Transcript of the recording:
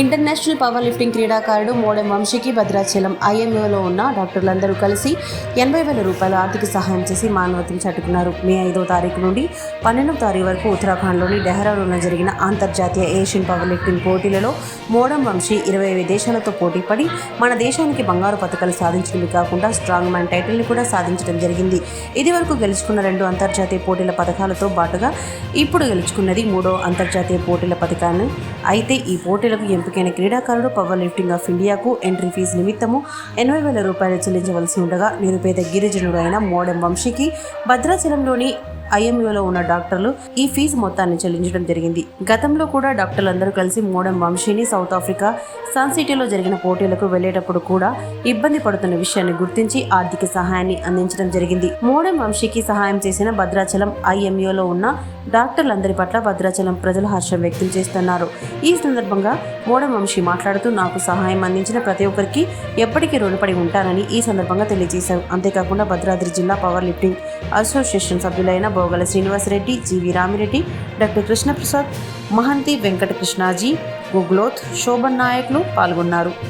International power lifting క్రీడాకారుడు మోడెం వంశీకి భద్రాచలం ఐఎంఏలో ఉన్న డాక్టర్లందరూ కలిసి ఎనభై వేల రూపాయల ఆర్థిక సహాయం చేసి మానవతను చట్టుకున్నారు మే ఐదో తారీఖు నుండి పన్నెండవ తారీఖు వరకు ఉత్తరాఖండ్లోని డెహ్రాడూన్లో జరిగిన అంతర్జాతీయ ఏషియన్ పవర్ లిఫ్టింగ్ పోటీలలో మోడెం వంశీ ఇరవై దేశాలతో పోటీపడి మన దేశానికి బంగారు పథకాలు సాధించడమే కాకుండా స్ట్రాంగ్ మ్యాన్ టైటిల్ని కూడా సాధించడం జరిగింది. ఇది వరకు గెలుచుకున్న రెండు అంతర్జాతీయ పోటీల పథకాలతో పాటుగా ఇప్పుడు గెలుచుకున్నది మూడో అంతర్జాతీయ పోటీల పథకాన్ని. అయితే ఈ పోటీలకు ఎంపికైన క్రీడాకారుడు పవర్ లిఫ్టింగ్ ఆఫ్ ఇండియాకు ఎంట్రీ ఫీజు నిమిత్తము ఎనభై వేల రూపాయలు చెల్లించవలసి ఉండగా నిరుపేద గిరిజనుడు అయిన మోడెం వంశీకి భద్రాచలంలోని ఐఎంయూలో ఉన్న డాక్టర్లు ఈ ఫీజు మొత్తాన్ని చెల్లించడం జరిగింది. గతంలో కూడా డాక్టర్లందరూ కలిసి మోడెం వంశీని సౌత్ ఆఫ్రికా సన్ సిటీలో జరిగిన పోటీలకు వెళ్ళేటప్పుడు కూడా ఇబ్బంది పడుతున్న విషయాన్ని గుర్తించి ఆర్థిక సహాయాన్ని అందించడం జరిగింది. మోడెం వంశీకి సహాయం చేసిన భద్రాచలం ఐఎంయూలో ఉన్న డాక్టర్లందరి పట్ల భద్రాచలం ప్రజలు హర్షం వ్యక్తం చేస్తున్నారు. ఈ సందర్భంగా మోడెం వంశీ మాట్లాడుతూ నాకు సహాయం అందించిన ప్రతి ఒక్కరికి ఎప్పటికీ రుణపడి ఉంటానని ఈ సందర్భంగా తెలియజేశారు. అంతేకాకుండా భద్రాద్రి జిల్లా పవర్ లిఫ్టింగ్ అసోసియేషన్ సభ్యులైన బోగల శ్రీనివాసరెడ్డి జీవి రామిరెడ్డి డాక్టర్ కృష్ణప్రసాద్ మహంతి వెంకటకృష్ణాజీ గుగ్లోత్ శోభన్ నాయక్లు పాల్గొన్నారు.